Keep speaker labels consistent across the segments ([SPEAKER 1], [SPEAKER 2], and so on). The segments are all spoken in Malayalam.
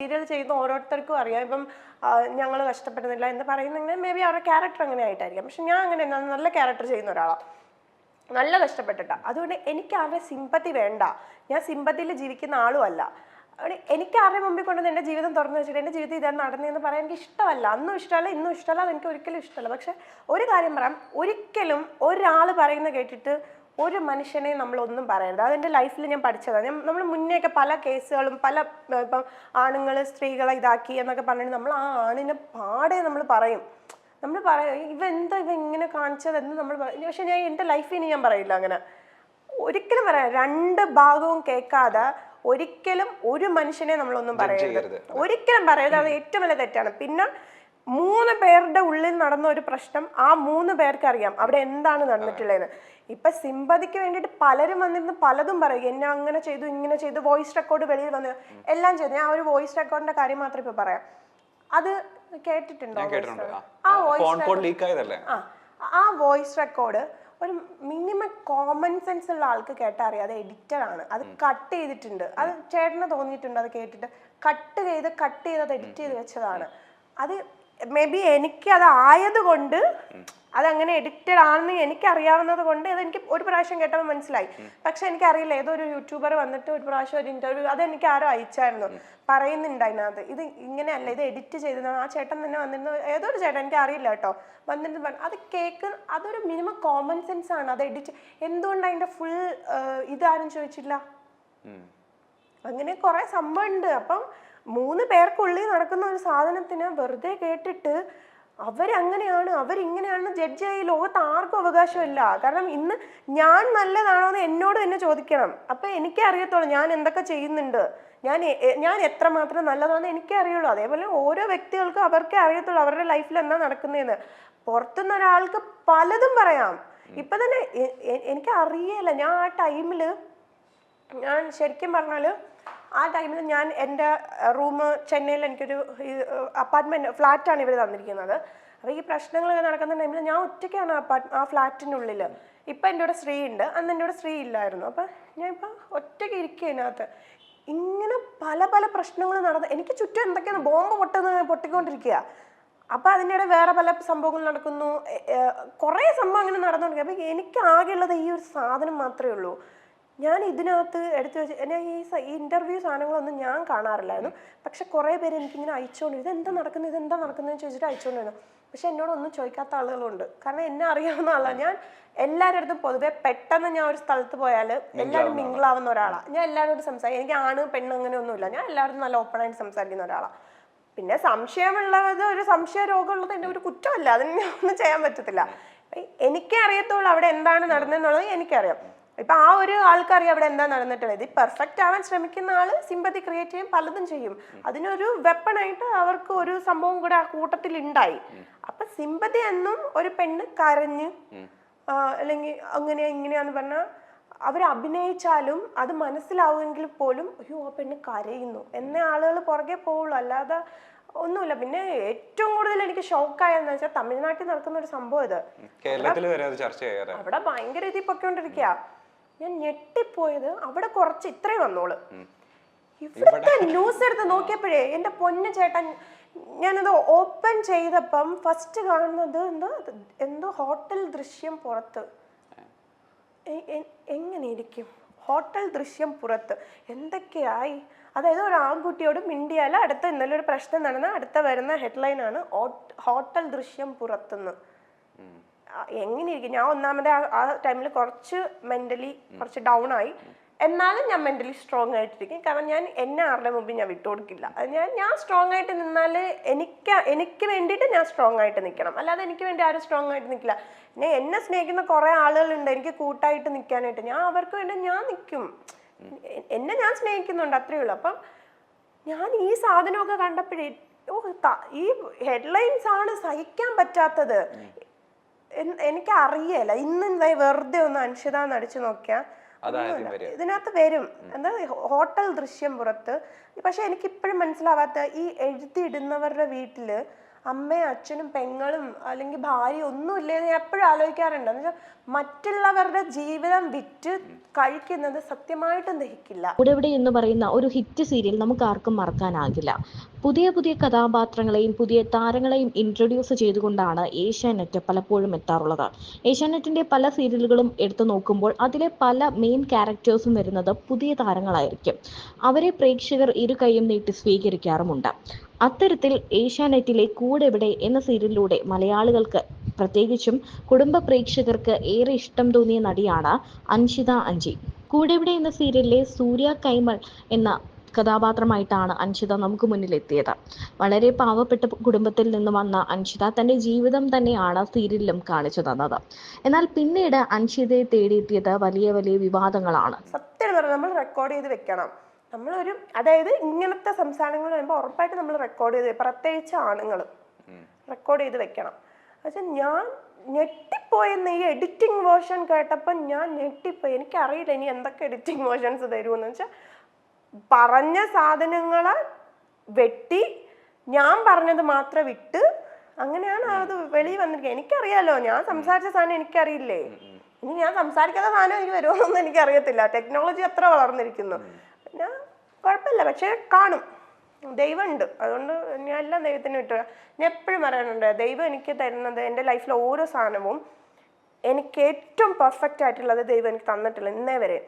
[SPEAKER 1] സീരിയൽ ചെയ്യുന്ന ഓരോരുത്തർക്കും അറിയാം. ഇപ്പം ഞങ്ങൾ കഷ്ടപ്പെടുന്നില്ല എന്ന് പറയുന്നെങ്കിൽ മേ ബി അവരുടെ ക്യാരക്ടർ അങ്ങനെ ആയിട്ടായിരിക്കാം. പക്ഷെ ഞാൻ അങ്ങനെ നല്ല ക്യാരക്ടർ ചെയ്യുന്ന ഒരാളാണ് നല്ല കഷ്ടപ്പെട്ടിട്ടാ. അതുകൊണ്ട് എനിക്ക് ആരുടെ സിമ്പത്തി വേണ്ട. ഞാൻ സിമ്പത്തിയിൽ ജീവിക്കുന്ന ആളും അല്ല. അതുകൊണ്ട് എനിക്ക് ആരുടെ മുമ്പിൽ കൊണ്ടുവന്ന് എന്റെ ജീവിതം തുറന്നു വെച്ചിട്ട് എന്റെ ജീവിതം ഇതാണ് നടന്നതെന്ന് പറയാൻ എനിക്ക് ഇഷ്ടമല്ല. അന്നും ഇഷ്ടമല്ല ഇന്നും ഇഷ്ടമല്ല അത് എനിക്ക് ഒരിക്കലും ഇഷ്ടമല്ല. പക്ഷെ ഒരു കാര്യം പറയാം. ഒരിക്കലും ഒരാൾ പറയുന്ന കേട്ടിട്ട് ഒരു മനുഷ്യനെ നമ്മളൊന്നും പറയരുത്. അതെന്റെ ലൈഫിൽ ഞാൻ പഠിച്ചതാണ് ഞാൻ നമ്മൾ മുന്നേയൊക്കെ പല കേസുകളും പല ഇപ്പം ആണുങ്ങൾ സ്ത്രീകളെ ഇതാക്കി എന്നൊക്കെ പറഞ്ഞിട്ട് നമ്മൾ ആ ആണിനെ പാടെ നമ്മൾ പറയും. നമ്മൾ പറയും ഇവ എന്താ ഇവ ഇങ്ങനെ കാണിച്ചത്? എന്ന് നമ്മൾ പറയും പക്ഷെ ഞാൻ എന്റെ ലൈഫിൽ ഞാൻ പറയില്ല അങ്ങനെ. ഒരിക്കലും പറയാം രണ്ട് ഭാഗവും കേൾക്കാതെ ഒരിക്കലും ഒരു മനുഷ്യനെ നമ്മളൊന്നും പറയരുത്. ഒരിക്കലും പറയരുത്. അത് ഏറ്റവും വലിയ തെറ്റാണ്. പിന്നെ മൂന്ന് പേരുടെ ഉള്ളിൽ നടന്ന ഒരു പ്രശ്നം ആ മൂന്ന് പേർക്ക് അറിയാം അവിടെ എന്താണ് നടന്നിട്ടുള്ളതെന്ന്. ഇപ്പൊ സിമ്പതിക്ക് വേണ്ടിയിട്ട് പലരും വന്നിരുന്ന് പലതും പറയും. എന്നെ അങ്ങനെ ചെയ്തു ഇങ്ങനെ ചെയ്തു വോയിസ് റെക്കോർഡ് വെളിയിൽ വന്നു. എല്ലാം ചെയ്തു. ഞാൻ ഒരു വോയിസ് റെക്കോർഡിന്റെ കാര്യം മാത്രം ഇപ്പൊ പറയാം. അത് കേട്ടിട്ടുണ്ടോ?
[SPEAKER 2] ആ
[SPEAKER 1] വോയിസ് ആ ആ വോയിസ് റെക്കോർഡ് ഒരു മിനിമം കോമൺ സെൻസ് ഉള്ള ആൾക്ക് കേട്ടാ അറിയാം അത് എഡിറ്റർ ആണ്. അത് കട്ട് ചെയ്തിട്ടുണ്ട്. അത് ചേട്ടന് തോന്നിയിട്ടുണ്ട് അത് കേട്ടിട്ട്. കട്ട് ചെയ്ത് കട്ട് ചെയ്ത് അത് എഡിറ്റ് ചെയ്ത് വെച്ചതാണ്. അത് മേ ബി എനിക്ക് അത് ആയതുകൊണ്ട് അതങ്ങനെ എഡിറ്റഡ് ആണെന്ന് എനിക്ക് അറിയാവുന്നത് കൊണ്ട് അത് എനിക്ക് ഒരു പ്രാവശ്യം കേട്ടപ്പോൾ മനസ്സിലായി. പക്ഷെ എനിക്കറിയില്ല ഏതോ ഒരു യൂട്യൂബർ വന്നിട്ട് ഒരു പ്രാവശ്യം ഒരു ഇന്റർവ്യൂ അത് എനിക്ക് ആരോ അയച്ചായിരുന്നു. പറയുന്നുണ്ട് അതിനകത്ത് ഇത് ഇങ്ങനെയല്ല ഇത് എഡിറ്റ് ചെയ്തതാണ് ആ ചേട്ടൻ തന്നെ വന്നിരുന്നു. ഏതോ ഒരു ചേട്ടൻ എനിക്ക് അറിയില്ല കേട്ടോ. വന്നിരുന്നു പറഞ്ഞു അത് കേക്ക് അതൊരു മിനിമം കോമൺ സെൻസ് ആണ്. അത് എഡിറ്റ് എന്തുകൊണ്ട് അതിന്റെ ഫുൾ ഇതാരും ചോദിച്ചില്ല? അങ്ങനെ കുറെ സംഭവം ഉണ്ട്. അപ്പം മൂന്ന് പേർക്കുള്ളിൽ നടക്കുന്ന ഒരു സാധനത്തിന് വെറുതെ കേട്ടിട്ട് അവരങ്ങനെയാണ് അവരിങ്ങനെയാണ് ജഡ്ജ് ആയി ലോകത്ത് ആർക്കും അവകാശമില്ല. കാരണം ഇന്ന് ഞാൻ നല്ലതാണോ എന്ന് എന്നോട് തന്നെ ചോദിക്കണം. അപ്പൊ എനിക്കേ അറിയത്തുള്ളൂ ഞാൻ എന്തൊക്കെ ചെയ്യുന്നുണ്ട്. ഞാൻ ഞാൻ എത്ര ഞാൻ എത്രമാത്രം നല്ലതാണെന്ന് എനിക്കേ അറിയുള്ളൂ. അതേപോലെ ഓരോ വ്യക്തികൾക്കും അവർക്കേ അറിയത്തുള്ളൂ അവരുടെ ലൈഫിൽ എന്താ നടക്കുന്നതെന്ന്. പുറത്തുനിന്ന് ഒരാൾക്ക് പലതും പറയാം. ഇപ്പൊ തന്നെ എനിക്ക് അറിയില്ല ഞാൻ ആ ടൈമിൽ ഞാൻ ശരിക്കും പറഞ്ഞാൽ ആ ടൈമിൽ ഞാൻ എന്റെ റൂം ചെന്നൈയിൽ എനിക്കൊരു അപ്പാർട്ട്മെന്റ് ഫ്ലാറ്റാണ് ഇവർ തന്നിരിക്കുന്നത്. അപ്പോൾ ഈ പ്രശ്നങ്ങളൊക്കെ നടക്കുന്ന ടൈമിൽ ഞാൻ ഒറ്റയ്ക്കാണ് അപ്പാർട്ട് ആ ഫ്ലാറ്റിനുള്ളിൽ ഇപ്പം എന്റെ കൂടെ സ്ത്രീ ഉണ്ട് അന്ന് എന്റെ കൂടെ സ്ത്രീ ഇല്ലായിരുന്നു. അപ്പം ഞാൻ ഇപ്പം ഒറ്റയ്ക്ക് ഇരിക്കുക അതിനകത്ത് ഇങ്ങനെ പല പല പ്രശ്നങ്ങൾ നടന്ന് എനിക്ക് ചുറ്റും എന്തൊക്കെയാണ് ബോംബ് പൊട്ടുന്നത് പൊട്ടിക്കൊണ്ടിരിക്കുക. അപ്പോൾ അതിനിടെ വേറെ പല സംഭവങ്ങൾ നടക്കുന്നു. കുറേ സംഭവം അങ്ങനെ നടന്നുകൊണ്ടിരിക്കുക. അപ്പോൾ എനിക്ക് ആകെയുള്ളത് ഈ ഒരു സാധനം മാത്രമേ ഉള്ളൂ. ഞാൻ ഇതിനകത്ത് എടുത്തു വെച്ച് ഞാൻ ഈ ഇന്റർവ്യൂ സാധനങ്ങളൊന്നും ഞാൻ കാണാറില്ലായിരുന്നു. പക്ഷെ കുറേ പേര് എനിക്കിങ്ങനെ അയച്ചുകൊണ്ട് ഇതെന്താ നടക്കുന്നത്? ഇതെന്താ നടക്കുന്നത് ചോദിച്ചിട്ട് അയച്ചുകൊണ്ടിരുന്നു പക്ഷെ എന്നോടൊന്നും ചോദിക്കാത്ത ആളുകളുണ്ട്. കാരണം എന്നെ അറിയാവുന്ന ആളാണ് ഞാൻ എല്ലാവരുടെ അടുത്തും പൊതുവെ പെട്ടെന്ന് ഞാൻ ഒരു സ്ഥലത്ത് പോയാൽ എല്ലാവരും മിങ്കിളാവുന്ന ഒരാളാണ് ഞാൻ എല്ലാവരോടും സംസാരിക്കും എനിക്ക് ആണ് പെണ്ണ് അങ്ങനെ ഒന്നുമില്ല. ഞാൻ എല്ലാവരും നല്ല ഓപ്പൺ ആയിട്ട് സംസാരിക്കുന്ന ഒരാളാണ് പിന്നെ സംശയമുള്ളത് ഒരു സംശയ രോഗമുള്ളത് എന്റെ ഒരു കുറ്റമല്ല. അതിന് ഞാൻ ഒന്നും ചെയ്യാൻ പറ്റത്തില്ല. എനിക്കറിയത്തുള്ളൂ എനിക്കേ അവിടെ എന്താണ് നടന്നതെന്നുള്ളത് എനിക്കറിയാം. ഇപ്പൊ ആ ഒരു ആൾക്കറിയാം അവിടെ എന്താ നടന്നിട്ടുള്ളത്? ഇത് പെർഫെക്റ്റ് ആവാൻ ശ്രമിക്കുന്ന ആൾ സിമ്പതി ക്രിയേറ്റ് ചെയ്യും പലതും ചെയ്യും. അതിനൊരു വെപ്പണായിട്ട് അവർക്ക് ഒരു സംഭവം കൂടെ ആ കൂട്ടത്തിൽ ഉണ്ടായി അപ്പൊ സിമ്പതി എന്നും ഒരു പെണ്ണ് കരഞ്ഞ് അല്ലെങ്കിൽ അങ്ങനെ ഇങ്ങനെയാന്ന് പറഞ്ഞാൽ അവർ അഭിനയിച്ചാലും അത് മനസ്സിലാവുമെങ്കിൽ പോലും അയ്യോ ആ പെണ്ണ് കരയുന്നു. എന്ന ആളുകൾ പുറകെ പോവുള്ളൂ. അല്ലാതെ ഒന്നുമില്ല. പിന്നെ ഏറ്റവും കൂടുതൽ എനിക്ക് ഷോക്കായെന്ന് വെച്ചാൽ തമിഴ്നാട്ടിൽ നടക്കുന്ന ഒരു സംഭവം ഇത്. അവിടെ ഭയങ്കര രീതി പൊയ്ക്കൊണ്ടിരിക്കുക ഞാൻ ഞെട്ടിപ്പോയത് അവിടെ കുറച്ച് ഇത്രേ വന്നോൾ. ഇവിടുത്തെ ന്യൂസ് എടുത്ത് നോക്കിയപ്പോഴേ എന്റെ പൊന്നു ചേട്ടൻ ഞാനത് ഓപ്പൺ ചെയ്തപ്പം ഫസ്റ്റ് കാണുന്നത് എന്തോ എന്തോ ഹോട്ടൽ ദൃശ്യം പുറത്ത്. എങ്ങനെ ഇരിക്കും ഹോട്ടൽ ദൃശ്യം പുറത്ത്. എന്തൊക്കെയായി? അതായത് ഒരു ആൺകുട്ടിയോട് മിണ്ടിയാൽ അടുത്ത ഇന്നലെ ഒരു പ്രശ്നം നടന്ന അടുത്ത വരുന്ന ഹെഡ്ലൈൻ ആണ് ഹോട്ടൽ ദൃശ്യം പുറത്തുനിന്ന് എങ്ങനെ ഇരിക്കും ഞാൻ ഒന്നാമത് ആ- ടൈമിൽ കുറച്ച് മെന്റലി കുറച്ച് ഡൗൺ ആയി. എന്നാലും ഞാൻ മെന്റലി സ്ട്രോങ് ആയിട്ടിരിക്കും. കാരണം ഞാൻ എന്നെ ആരുടെ മുമ്പിൽ ഞാൻ വിട്ടുകൊടുക്കില്ല ഞാൻ ഞാൻ സ്ട്രോങ് ആയിട്ട് നിന്നാൽ എനിക്ക് എനിക്ക് വേണ്ടിയിട്ട് ഞാൻ സ്ട്രോങ് ആയിട്ട് നിൽക്കണം അല്ലാതെ എനിക്ക് വേണ്ടി ആരും സ്ട്രോങ് ആയിട്ട് നിൽക്കില്ല പിന്നെ എന്നെ സ്നേഹിക്കുന്ന കുറേ ആളുകളുണ്ട്. എനിക്ക് കൂട്ടായിട്ട് നിൽക്കാനായിട്ട് ഞാൻ അവർക്ക് വേണ്ടി ഞാൻ നിൽക്കും എന്നെ ഞാൻ സ്നേഹിക്കുന്നുണ്ട്. അത്രയേ ഉള്ളൂ. അപ്പം ഞാൻ ഈ സാധനമൊക്കെ കണ്ടപ്പോഴേ ഓ ഈ ഹെഡ്ലൈൻസ് ആണ് സഹിക്കാൻ പറ്റാത്തത്. എനിക്ക് അറിയല്ല ഇന്ന് എന്താ വെറുതെ ഒന്ന് അൻഷിത നടിച്ചു നോക്കിയാ. ഇതിനകത്ത് വരും. എന്താ ഹോട്ടൽ ദൃശ്യം പുറത്ത്. പക്ഷെ എനിക്ക് ഇപ്പോഴും മനസ്സിലാവാത്ത ഈ എഴുതിയിടുന്നവരുടെ വീട്ടിൽ അമ്മയും അച്ഛനും പെങ്ങളും അല്ലെങ്കിൽ ഭാര്യ ഒന്നും എന്ന് ഞാൻ എപ്പോഴും ആലോചിക്കാറുണ്ട്. എന്ന് വെച്ചാൽ മറ്റുള്ളവരുടെ ജീവിതം വിറ്റ് കഴിക്കുന്നത് സത്യമായിട്ടും ദഹിക്കില്ല.
[SPEAKER 3] ഇവിടെ എന്ന് പറയുന്ന ഒരു ഹിറ്റ് സീരിയൽ നമുക്ക് ആർക്കും മറക്കാനാകില്ല. പുതിയ പുതിയ കഥാപാത്രങ്ങളെയും പുതിയ താരങ്ങളെയും ഇൻട്രൊഡ്യൂസ് ചെയ്തുകൊണ്ടാണ് ഏഷ്യാനെറ്റ് പലപ്പോഴും എത്താറുള്ളത്. ഏഷ്യാനെറ്റിന്റെ പല സീരിയലുകളും എടുത്തു നോക്കുമ്പോൾ അതിലെ പല മെയിൻ ക്യാരക്ടേഴ്സും വരുന്നത് പുതിയ താരങ്ങളായിരിക്കും. അവരെ പ്രേക്ഷകർ ഇരു കൈയും നീട്ടി സ്വീകരിക്കാറുമുണ്ട്. അത്തരത്തിൽ ഏഷ്യാനെറ്റിലെ കൂടെവിടെ എന്ന സീരിയലിലൂടെ മലയാളികൾക്ക് പ്രത്യേകിച്ചും കുടുംബ പ്രേക്ഷകർക്ക് ഏറെ ഇഷ്ടം തോന്നിയ നടിയാണ് അൻഷിത അഞ്ചി. കൂടെവിടെ എന്ന സീരിയലിലെ സൂര്യ കൈമൾ എന്ന കഥാപാത്രമായിട്ടാണ് അൻഷിത നമുക്ക് മുന്നിൽ എത്തിയത് വളരെ പാവപ്പെട്ട കുടുംബത്തിൽ നിന്ന് വന്ന അൻഷിത തന്റെ ജീവിതം തന്നെയാണ് സീരിയലിലും കാണിച്ചു തന്നത്. എന്നാൽ പിന്നീട് അൻഷിതയെ തേടിയെത്തിയത് വലിയ വലിയ വിവാദങ്ങളാണ്.
[SPEAKER 1] സത്യം നമ്മൾ റെക്കോർഡ് ചെയ്ത് വെക്കണം. നമ്മളൊരു അതായത് ഇങ്ങനത്തെ സംസാരങ്ങൾ വരുമ്പോൾ ഉറപ്പായിട്ട് നമ്മൾ റെക്കോർഡ് ചെയ്ത് പ്രത്യേകിച്ച് ആണുങ്ങൾ റെക്കോർഡ് ചെയ്ത് വെക്കണം. പക്ഷെ ഞാൻ ഞെട്ടിപ്പോയെന്ന് ഈ എഡിറ്റിംഗ് വേർഷൻ കേട്ടപ്പോൾ ഞാൻ ഞെട്ടിപ്പോയി. എനിക്കറിയില്ല ഇനി എന്തൊക്കെ എഡിറ്റിംഗ് വേർഷൻസ് തരുമെന്ന്. വെച്ചാൽ പറഞ്ഞ സാധനങ്ങളെ വെട്ടി ഞാൻ പറഞ്ഞത് മാത്രം വിട്ട് അങ്ങനെയാണ് അത് വെളിയിൽ വന്നിരിക്കുക എനിക്കറിയാലോ ഞാൻ സംസാരിച്ച സാധനം എനിക്കറിയില്ലേ? ഇനി ഞാൻ സംസാരിക്കാത്ത സാധനം എനിക്ക് വരുമോന്നൊന്നും എനിക്കറിയത്തില്ല. ടെക്നോളജി അത്ര വളർന്നിരിക്കുന്നു. പിന്നെ കുഴപ്പമില്ല. പക്ഷേ കാണും. ദൈവമുണ്ട്. അതുകൊണ്ട് ഞാൻ എല്ലാം ദൈവത്തിന് വിട്ടു ഞാൻ എപ്പോഴും പറയാനുണ്ട് ദൈവം എനിക്ക് തരുന്നത് എന്റെ ലൈഫിലെ ഓരോ സാധനവും എനിക്ക് ഏറ്റവും പെർഫെക്റ്റ് ആയിട്ടുള്ളത് ദൈവം എനിക്ക് തന്നിട്ടില്ല ഇന്നേ വരെ.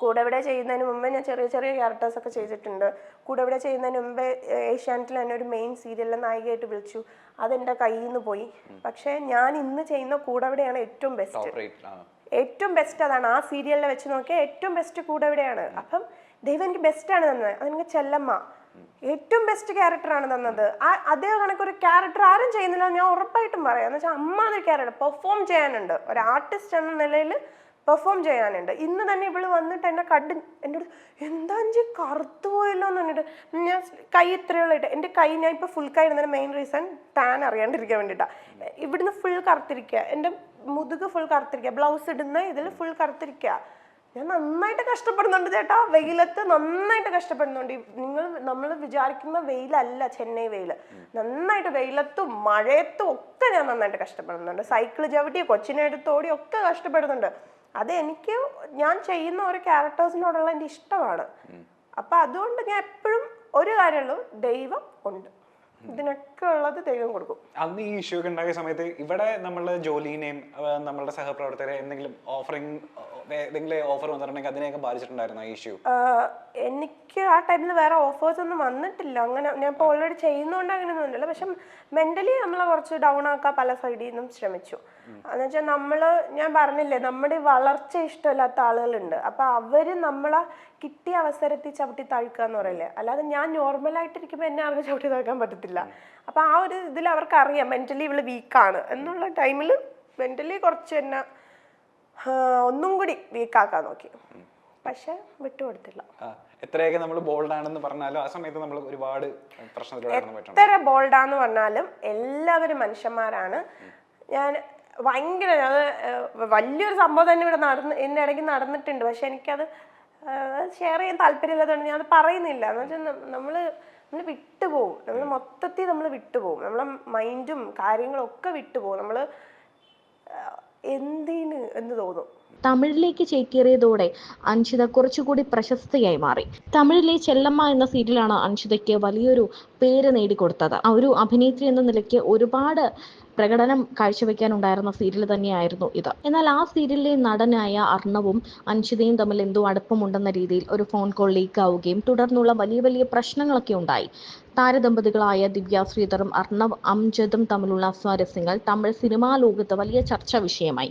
[SPEAKER 1] കൂടെ ഇവിടെ ചെയ്യുന്നതിന് മുമ്പേ ഞാൻ ചെറിയ ചെറിയ ക്യാരക്ടേഴ്സ് ഒക്കെ ചെയ്തിട്ടുണ്ട്. കൂടെ ഇവിടെ ചെയ്യുന്നതിന് മുമ്പേ ഏഷ്യാനെറ്റിൽ എന്നെ ഒരു മെയിൻ സീരിയലിലെ നായികയായിട്ട് വിളിച്ചു. അതെന്റെ കയ്യിൽ നിന്ന് പോയി പക്ഷേ ഞാൻ ഇന്ന് ചെയ്യുന്ന കൂടെ ഇവിടെയാണ് ഏറ്റവും ബെസ്റ്റ് ഏറ്റവും ബെസ്റ്റ് അതാണ്. ആ സീരിയലിനെ വെച്ച് നോക്കിയാൽ ഏറ്റവും ബെസ്റ്റ് കൂടെ എവിടെയാണ് അപ്പം ദൈവം എനിക്ക് ബെസ്റ്റ് ആണ് തന്നത്. അതെനിക്ക് ചെല്ലമ്മ. ഏറ്റവും ബെസ്റ്റ് ക്യാരക്ടറാണ് തന്നത്. ആ അതേ കണക്കൊരു ക്യാരക്ടർ ആരും ചെയ്യുന്നില്ല ഞാൻ ഉറപ്പായിട്ടും പറയാം. എന്ന് വെച്ചാൽ അമ്മ എന്നൊരു ക്യാരക്ടർ പെർഫോം ചെയ്യാനുണ്ട്. ഒരു ആർട്ടിസ്റ്റ് എന്ന നിലയിൽ പെർഫോം ചെയ്യാനുണ്ട്. ഇന്ന് തന്നെ ഇവൾ വന്നിട്ട് എന്നെ കണ്ട് എന്നോട് എന്താ അഞ്ച് കറുത്തു പോയല്ലോ? എന്ന് പറഞ്ഞിട്ട് ഞാൻ കൈ ഇത്രയുള്ള ഇട്ട്. എന്റെ കൈ ഞാൻ ഇപ്പോൾ ഫുൾ കൈ ഇടുന്നതിന് മെയിൻ റീസൺ ടാൻ അറിയാണ്ടിരിക്കാൻ വേണ്ടിയിട്ടാണ് ഇവിടുന്ന് ഫുൾ കറുത്തിരിക്കുക എന്റെ മുതുക് ഫുൾ കറുത്തിരിക്കുക ബ്ലൗസ് ഇടുന്ന ഇതിൽ ഫുൾ കറുത്തിരിക്കുക ഞാൻ നന്നായിട്ട് കഷ്ടപ്പെടുന്നുണ്ട് ചേട്ടാ. വെയിലത്ത് നന്നായിട്ട് കഷ്ടപ്പെടുന്നുണ്ട്. നിങ്ങൾ നമ്മൾ വിചാരിക്കുന്ന വെയിലല്ല ചെന്നൈ വെയിൽ നന്നായിട്ട് വെയിലത്തും മഴയത്തും ഒക്കെ ഞാൻ നന്നായിട്ട് കഷ്ടപ്പെടുന്നുണ്ട്. സൈക്കിൾ ചവിട്ടി കൊച്ചിനെ എടുത്തോടി ഒക്കെ കഷ്ടപ്പെടുന്നുണ്ട്. അത് എനിക്ക് ഞാൻ ചെയ്യുന്ന ഓരോ ക്യാരക്ടേഴ്സിനോടുള്ള എന്റെ ഇഷ്ടമാണ്. അപ്പൊ അതുകൊണ്ട് ഞാൻ എപ്പോഴും ഒരു കാര്യമുള്ളൂ ദൈവം ഉണ്ട്. ഇതിനൊക്കെ ഉള്ളത് ദൈവം കൊടുക്കും.
[SPEAKER 2] അന്ന് ഈ ഇഷ്യൂ ഒക്കെ ഉണ്ടായ സമയത്ത് ഇവിടെ നമ്മളുടെ ജോലിനെയും നമ്മളുടെ സഹപ്രവർത്തകരെ എന്തെങ്കിലും ഓഫറിങ് എന്തെങ്കിലും ഓഫർ വന്നിട്ടുണ്ടെങ്കിൽ അതിനെയൊക്കെ ബാധിച്ചിട്ടുണ്ടായിരുന്നു ഈ ഇഷ്യൂ
[SPEAKER 1] എനിക്ക് ആ ടൈമിൽ വേറെ ഓഫേഴ്സ് ഒന്നും വന്നിട്ടില്ല. അങ്ങനെ ഞാൻ ഇപ്പോൾ ഓൾറെഡി ചെയ്യുന്നതുകൊണ്ട് അങ്ങനെ ഒന്നുമില്ല പക്ഷെ മെന്റലി നമ്മളെ കുറച്ച് ഡൗൺ ആക്കാൻ പല സൈഡിൽ നിന്നും ശ്രമിച്ചു. എന്ന് വെച്ചാൽ നമ്മൾ ഞാൻ പറഞ്ഞില്ലേ നമ്മുടെ വളർച്ച ഇഷ്ടമില്ലാത്ത ആളുകളുണ്ട്. അപ്പൊ അവർ നമ്മളെ കിട്ടിയ അവസരത്തിൽ ചവിട്ടി താഴ്ക്കുക എന്ന് പറയില്ലേ? അല്ലാതെ ഞാൻ നോർമലായിട്ടിരിക്കുമ്പോൾ എന്നെ ആർക്കും ചവിട്ടി താഴ്ക്കാൻ പറ്റത്തില്ല. അപ്പൊ ആ ഒരു ഇതിൽ അവർക്ക് അറിയാം മെന്റലി ഇവൾ വീക്കാണ് എന്നുള്ള ടൈമിൽ മെന്റലി കുറച്ച് എന്നെ ഒന്നും കൂടി വീക്കാക്കാൻ നോക്കി. പക്ഷെ വിട്ടുകൊടുത്തില്ല
[SPEAKER 2] എത്രയൊക്കെ നമ്മൾ ബോൾഡ് ആണെന്ന് പറഞ്ഞാലും ആ സമയത്ത് നമ്മൾ ഒരുപാട് പ്രശ്നത്തിലൂടെ
[SPEAKER 1] എത്ര ബോൾഡാന്ന് പറഞ്ഞാലും എല്ലാവരും മനുഷ്യന്മാരാണ്. ഞാൻ ഭയങ്കര അത് വലിയൊരു സംഭവം തന്നെ ഇവിടെ നടന്ന് ഇതിന്റെ ഇടയ്ക്ക് നടന്നിട്ടുണ്ട്. പക്ഷെ എനിക്കത് ഷെയർ ചെയ്യാൻ താല്പര്യമില്ലാത്തതുകൊണ്ട് ഞാൻ അത് പറയുന്നില്ല. എന്ന് വെച്ചാൽ നമ്മൾ നമ്മൾ വിട്ടുപോകും നമ്മൾ മൊത്തത്തിൽ നമ്മൾ വിട്ടുപോകും നമ്മളെ മൈൻഡും കാര്യങ്ങളും ഒക്കെ വിട്ടുപോകും നമ്മൾ എന്തിന് എന്ന് തോന്നും.
[SPEAKER 3] തമിഴിലേക്ക് ചേക്കേറിയതോടെ അൻഷിത കുറച്ചുകൂടി പ്രശസ്തയായി മാറി. തമിഴിലെ ചെല്ലമ്മ എന്ന സീരിയലാണ് അൻഷിതയ്ക്ക് വലിയൊരു പേര് നേടിക്കൊടുത്തത്. ആ ഒരു അഭിനേത്രി എന്ന നിലയ്ക്ക് ഒരുപാട് പ്രകടനം കാഴ്ചവെക്കാനുണ്ടായിരുന്ന സീരിയൽ തന്നെയായിരുന്നു ഇത്. എന്നാൽ ആ സീരിയലിലെ നടനായ അർണവും അൻഷിതയും തമ്മിൽ എന്തോ അടുപ്പമുണ്ടെന്ന രീതിയിൽ ഒരു ഫോൺ കോൾ ലീക്ക് ആവുകയും തുടർന്നുള്ള വലിയ വലിയ പ്രശ്നങ്ങളൊക്കെ ഉണ്ടായി. താരദമ്പതികളായ ദിവ്യ ശ്രീധറും അർണവ് അംജദും തമ്മിലുള്ള സ്വാരസ്യങ്ങൾ തമിഴ് സിനിമാ ലോകത്ത് വലിയ ചർച്ചാ വിഷയമായി.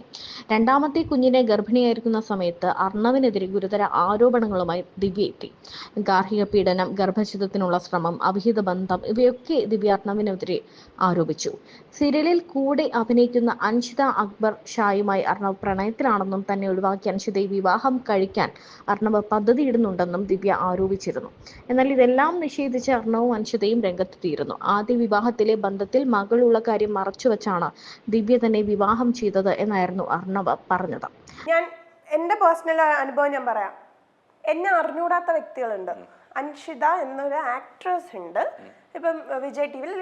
[SPEAKER 3] രണ്ടാമത്തെ കുഞ്ഞിനെ ഗർഭിണിയായിരിക്കുന്ന സമയത്ത് അർണവിനെതിരെ ഗുരുതര ആരോപണങ്ങളുമായി ദിവ്യ എത്തി. ഗാർഹിക പീഡനം ഗർഭഛിതത്തിനുള്ള ശ്രമം അവിഹിത ബന്ധം ഇവയൊക്കെ ദിവ്യ അർണവിനെതിരെ ആരോപിച്ചു. സീരിയലിൽ കൂടെ അഭിനയിക്കുന്ന അൻഷിത അക്ബർ ഷായുമായി അർണവ് പ്രണയത്തിലാണെന്നും തന്നെ ഒഴിവാക്കി അൻഷിതയെ വിവാഹം കഴിക്കാൻ അർണവ് പദ്ധതിയിടുന്നുണ്ടെന്നും ദിവ്യ ആരോപിച്ചിരുന്നു. എന്നാൽ ഇതെല്ലാം നിഷേധിച്ച് അർണവും അൻഷിതയും രംഗത്തെത്തിയിരുന്നു ആദ്യ വിവാഹത്തിലെ ബന്ധത്തിൽ മകളുള്ള കാര്യം മറച്ചുവെച്ചാണ് ദിവ്യ തന്നെ വിവാഹം ചെയ്തത് എന്നായിരുന്നു അർണവ് പറഞ്ഞത്.
[SPEAKER 1] ഞാൻ എന്റെ പേഴ്സണൽ അനുഭവം ഞാൻ പറയാം. എന്നെ അറിഞ്ഞൂടാത്ത വ്യക്തികളുണ്ട്. അൻഷിത എന്നൊരു ആക്ട്രസ് ഉണ്ട്. ഇപ്പം വിജയ് ടി വിയിൽ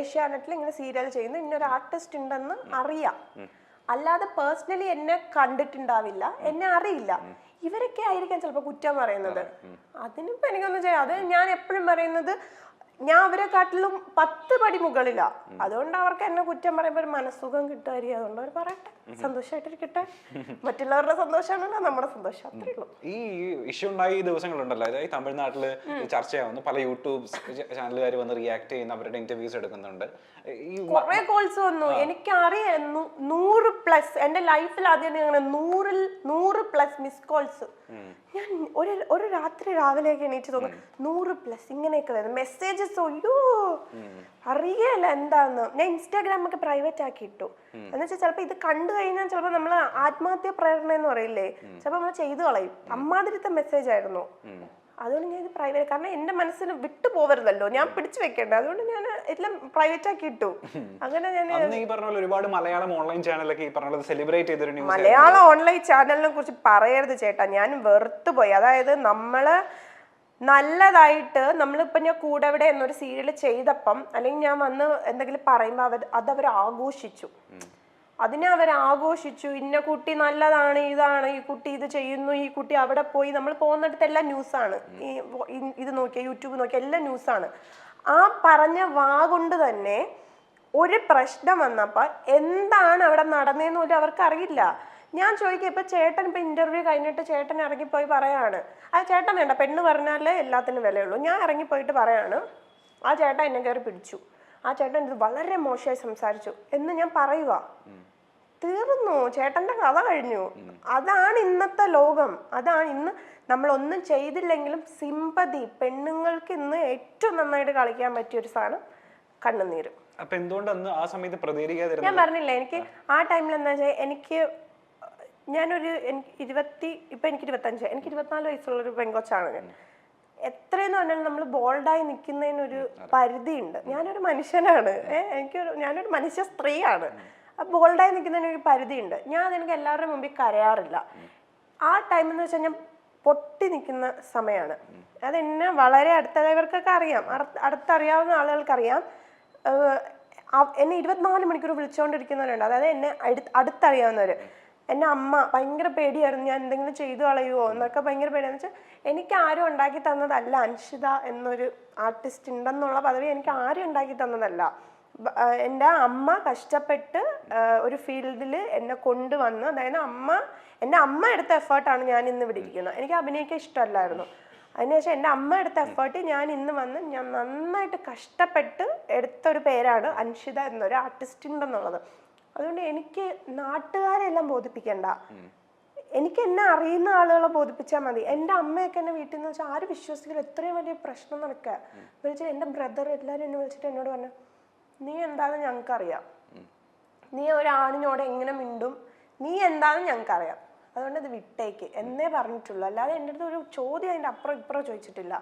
[SPEAKER 1] ഏഷ്യാനെറ്റിൽ ഇങ്ങനെ സീരിയൽ ചെയ്യുന്ന. ഇന്നൊരു ആർട്ടിസ്റ്റ് ഉണ്ടെന്ന് അറിയാം. അല്ലാതെ പേഴ്സണലി എന്നെ കണ്ടിട്ടുണ്ടാവില്ല. എന്നെ അറിയില്ല. ഇവരൊക്കെ ആയിരിക്കാം ചിലപ്പോൾ കുറ്റം പറയുന്നത്. അതിനിപ്പോ എനിക്കൊന്നും ചെയ്യാം. അത് ഞാൻ എപ്പോഴും പറയുന്നത് ഞാൻ അവരെ കാട്ടിലും പത്ത് പടി മുകളിലാ. അതുകൊണ്ട് അവർക്ക് എന്നെ കുറ്റം പറയുമ്പോൾ ഒരു മനസ്സുഖം കിട്ടുമായിരിക്കും അതുകൊണ്ട് അവർ പറയട്ടെ. സന്തോഷമായിട്ടിരിക്കട്ടെ മറ്റുള്ളവരുടെ സന്തോഷമാണല്ലോ നമ്മുടെ സന്തോഷം. അത്രേ ഉള്ളൂ.
[SPEAKER 2] ഈ ഇഷ്യൂ ഉണ്ടായ ദിവസങ്ങളുണ്ടല്ലോ. അതായത് തമിഴ്നാട്ടിൽ ചർച്ചയാവുന്നു. പല യൂട്യൂബ് ചാനലുകാർ വന്ന് റിയാക്ട് ചെയ്യുന്ന അവരുടെ ഇന്റർവ്യൂസ് എടുക്കുന്നുണ്ട്.
[SPEAKER 1] കുറെ കോൾസ് വന്നു. എനിക്കറിയാം അറിയായിരുന്നു നൂറ് പ്ലസ് എന്റെ ലൈഫിൽ ആദ്യം അങ്ങനെ നൂറിൽ നൂറ് പ്ലസ് മിസ് കോൾസ് ഞാൻ ഒരു ഒരു രാത്രി രാവിലെയൊക്കെ എണീറ്റ് തോന്നുന്നു നൂറ് പ്ലസ് ഇങ്ങനെയൊക്കെ വരുന്നു. മെസ്സേജസ് അയ്യോ. അറിയല്ല എന്താന്ന്. ഞാൻ ഇൻസ്റ്റാഗ്രാം ഒക്കെ പ്രൈവറ്റ് ആക്കി ഇട്ടു. എന്നുവെച്ചാൽ ചിലപ്പോ ചിലപ്പോൾ ഇത് കണ്ടു കഴിഞ്ഞാൽ ചിലപ്പോൾ നമ്മൾ ആത്മഹത്യ പ്രേരണ എന്ന് പറയില്ലേ? ചിലപ്പോൾ നമ്മൾ ചെയ്തു കളയും. അമ്മാതിരത്തെ മെസ്സേജ് ആയിരുന്നു. അതുകൊണ്ട് ഞാൻ ഇത് പ്രൈവറ്റ് കാരണം എന്റെ മനസ്സിന് വിട്ടു പോവരുതല്ലോ. ഞാൻ പിടിച്ചു വെക്കേണ്ട. അതുകൊണ്ട് ഞാൻ എല്ലാം പ്രൈവറ്റ് ആക്കി ഇട്ടു. അങ്ങനെ ഞാൻ
[SPEAKER 2] അന്ന് ഈ പറഞ്ഞ പോലെ ഒരുപാട് മലയാളം ഓൺലൈൻ ചാനലൊക്കെ ഈ പറഞ്ഞത് സെലിബ്രേറ്റ് ചെയ്തൊരു ന്യൂസ്
[SPEAKER 1] മലയാളം ഓൺലൈൻ ചാനലിനെ കുറിച്ച് പറയരുത് ചേട്ടാ. ഞാൻ വെറുത്തു പോയി. അതായത് നമ്മൾ നല്ലതായിട്ട് നമ്മളിപ്പോ ഞാൻ കൂടെവിടെ എന്നൊരു സീരിയൽ ചെയ്തപ്പം അല്ലെങ്കിൽ ഞാൻ വന്ന് എന്തെങ്കിലും പറയുമ്പോൾ അവർ അതവർ ആഘോഷിച്ചു. അതിനെ അവർ ആഘോഷിച്ചു ഇന്ന കുട്ടി നല്ലതാണ് ഇതാണ് ഈ കുട്ടി ഇത് ചെയ്യുന്നു ഈ കുട്ടി അവിടെ പോയി. നമ്മൾ പോകുന്നിടത്തെല്ലാം ന്യൂസാണ്. ഈ ഇത് നോക്കിയ യൂട്യൂബ് നോക്കിയ എല്ലാം ന്യൂസാണ്. ആ പറഞ്ഞ വാ കൊണ്ട് തന്നെ ഒരു പ്രശ്നം വന്നപ്പോൾ എന്താണ് അവിടെ നടന്നതെന്ന് പോലും അവർക്ക് അറിയില്ല ഞാൻ ചോദിക്കുക ഇപ്പൊ ചേട്ടൻ ഇപ്പൊ ഇന്റർവ്യൂ കഴിഞ്ഞിട്ട് ചേട്ടൻ ഇറങ്ങിപ്പോയി പറയാണ്. ആ ചേട്ടൻ വേണ്ട പെണ്ണ് പറഞ്ഞാലേ എല്ലാത്തിനും വിലയുള്ളൂ. ഞാൻ ഇറങ്ങിപ്പോയിട്ട് പറയാണ്. ആ ചേട്ടൻ എന്നെ കയറി പിടിച്ചു. ആ ചേട്ടൻ ഇത് വളരെ മോശമായി സംസാരിച്ചു എന്ന് ഞാൻ പറയുക. തീർന്നു. ചേട്ടന്റെ കഥ കഴിഞ്ഞു. അതാണ് ഇന്നത്തെ ലോകം. അതാണ് ഇന്ന് നമ്മൾ ഒന്നും ചെയ്തില്ലെങ്കിലും സിമ്പതി പെണ്ണുങ്ങൾക്ക് ഇന്ന് ഏറ്റവും നന്നായിട്ട് കളിക്കാൻ പറ്റിയ ഒരു സാധനം കണ്ണുനീര്.
[SPEAKER 2] അപ്പൊ എന്തുകൊണ്ടാണ് ആ സമയത്ത് പ്രതികരിക്കാതിരുന്നത്?
[SPEAKER 1] ഞാൻ പറഞ്ഞില്ല എനിക്ക് ആ. ടൈമിൽ എന്താ വെച്ചാൽ എനിക്ക് ഞാനൊരു എനിക്ക് ഇരുപത്തി ഇപ്പൊ എനിക്ക് ഇരുപത്തഞ്ച് എനിക്ക് ഇരുപത്തിനാല് വയസ്സുള്ള ഒരു പെങ്കൊച്ചാണ് ഞാൻ. എത്രയെന്ന് പറഞ്ഞാൽ നമ്മൾ ബോൾഡായി നിൽക്കുന്നതിനൊരു പരിധിയുണ്ട്. ഞാനൊരു മനുഷ്യനാണ്. എനിക്കൊരു ഞാനൊരു മനുഷ്യ സ്ത്രീയാണ്. ബോൾഡായി നിൽക്കുന്നതിനൊരു പരിധിയുണ്ട്. ഞാൻ എനിക്ക് എല്ലാവരുടെ മുമ്പിൽ കരയാറില്ല. ആ ടൈം എന്ന് വെച്ചാൽ ഞാൻ പൊട്ടി നിൽക്കുന്ന സമയമാണ് അതെന്നെ വളരെ അടുത്തതായവർക്കൊക്കെ അറിയാം. അറ- അടുത്തറിയാവുന്ന ആളുകൾക്കറിയാം. എന്നെ ഇരുപത്തിനാല് മണിക്കൂർ വിളിച്ചുകൊണ്ടിരിക്കുന്നവരുണ്ട് അതായത് എന്നെ അടുത്ത് എന്നെ അമ്മ ഭയങ്കര പേടിയായിരുന്നു ഞാൻ എന്തെങ്കിലും ചെയ്തു കളയുമോ എന്നൊക്കെ ഭയങ്കര പേടിയാന്ന് വെച്ചാൽ എനിക്ക് ആരും ഉണ്ടാക്കി തന്നതല്ല അൻഷിത എന്നൊരു ആർട്ടിസ്റ്റ് ഉണ്ടെന്നുള്ള പദവി എനിക്ക് ആരും ഉണ്ടാക്കി തന്നതല്ല. എന്റെ അമ്മ കഷ്ടപ്പെട്ട് ഒരു ഫീൽഡിൽ എന്നെ കൊണ്ടുവന്ന് അതായത് അമ്മ എന്റെ അമ്മ എടുത്ത എഫേർട്ടാണ് ഞാൻ ഇന്ന് ഇവിടെ ഇരിക്കുന്നത്. എനിക്ക് അഭിനയിക്കാൻ ഇഷ്ടമല്ലായിരുന്നു. അതിനുശേഷം എന്റെ അമ്മ എടുത്ത എഫേർട്ട് ഞാൻ ഇന്ന് വന്ന് ഞാൻ നന്നായിട്ട് കഷ്ടപ്പെട്ട് എടുത്തൊരു പേരാണ് അൻഷിത എന്നൊരു ആർട്ടിസ്റ്റ് ഉണ്ടെന്നുള്ളത്. അതുകൊണ്ട് എനിക്ക് നാട്ടുകാരെല്ലാം ബോധിപ്പിക്കണ്ട. എനിക്ക് എന്നെ അറിയുന്ന ആളുകളെ ബോധിപ്പിച്ചാൽ മതി. എന്റെ അമ്മയൊക്കെ എന്നെ വീട്ടിൽ നിന്ന് വെച്ചാൽ ആര് വിശ്വസിക്കില്ല. എത്രയും വലിയ പ്രശ്നം നടക്കുക വിളിച്ചാൽ എന്റെ ബ്രദർ എല്ലാവരും എന്നെ വിളിച്ചിട്ട് എന്നോട് പറഞ്ഞു നീ എന്താണെന്ന് ഞങ്ങൾക്കറിയാം. നീ ഒരാണിനോട് എങ്ങനെ മിണ്ടും? നീ എന്താണെന്ന് ഞങ്ങൾക്കറിയാം. അതുകൊണ്ട് ഇത് വിട്ടേക്ക്. എന്നേ പറഞ്ഞിട്ടുള്ളൂ. അല്ലാതെ എന്റെ അടുത്ത് ഒരു ചോദ്യം അതിന്റെ അപ്പുറം ഇപ്പുറം ചോദിച്ചിട്ടില്ല.